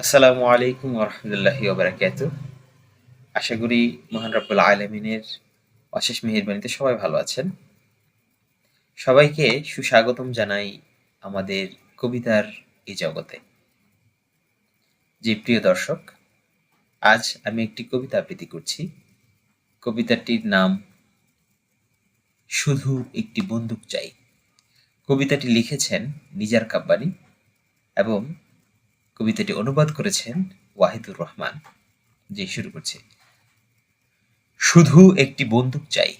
আসসালামু আলাইকুম ওরহমতুল্লাহি ওবরাকাত। আশা করি মহান রব্বুল আলমিনের অশেষ মেহেরবানিতে সবাই ভালো আছেন। সবাইকে সুস্বাগতম জানাই আমাদের কবিতার এই জগতে। যে প্রিয় দর্শক, আজ আমি একটি কবিতা আবৃত্তি করছি। কবিতাটির নাম, শুধু একটি বন্দুক চাই। কবিতাটি লিখেছেন নিজার কাব্বানি এবং কবিতাটি অনুবাদ করেছেন ওয়াহিদুর রহমান। যে শুরু করছে। শুধু একটি বন্দুক চাই,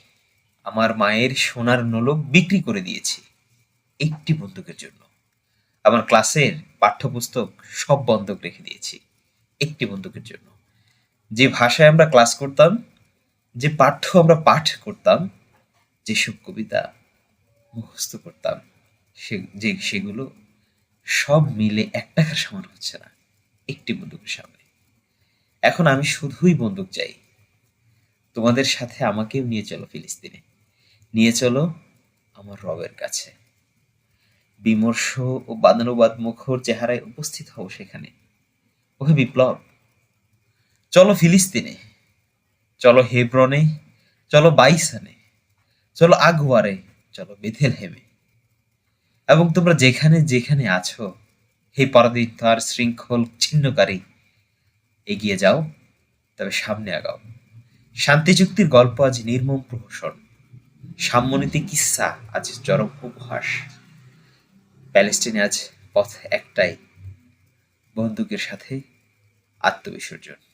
আমার মায়ের সোনার নোলক বিক্রি করে দিয়েছি একটি বন্দুকের জন্য। আমার ক্লাসের পাঠ্যপুস্তক সব বন্ধক রেখে দিয়েছি একটি বন্দুকের জন্য। যে ভাষায় আমরা ক্লাস করতাম, যে পাঠ্য আমরা পাঠ করতাম, যেসব কবিতা মুখস্থ করতাম, সে যে সেগুলো সব মিলে এক টাকার সমান হচ্ছে না। একটি বন্দুকের সামনে। এখন আমি শুধুই বন্দুক চাই। তোমাদের সাথে আমাকেও নিয়ে চলো ফিলিস্তিনে। নিয়ে চলো আমার রবের কাছে। বিমর্ষ ও বাদানুবাদ মুখর চেহারায় উপস্থিত হও সেখানে। ওহে বিপ্লব! চলো ফিলিস্তিনে। চলো হেব্রনে। চলো বাইসানে। চলো আগুয়ারে। চলো বেথেল হেমে এবং তোমরা যেখানে যেখানে আছো, হে পরাদিত আর শৃঙ্খল ছিন্নকারী, এগিয়ে যাও, তবে সামনে আগাও। শান্তি চুক্তির গল্প আজ নির্মম প্রহসন। সাম্যনীতি কিসা আজ চরম উপহাস। প্যালেস্টিনে আজ পথ একটাই, বন্দুকের সাথে আত্মবিসর্জন।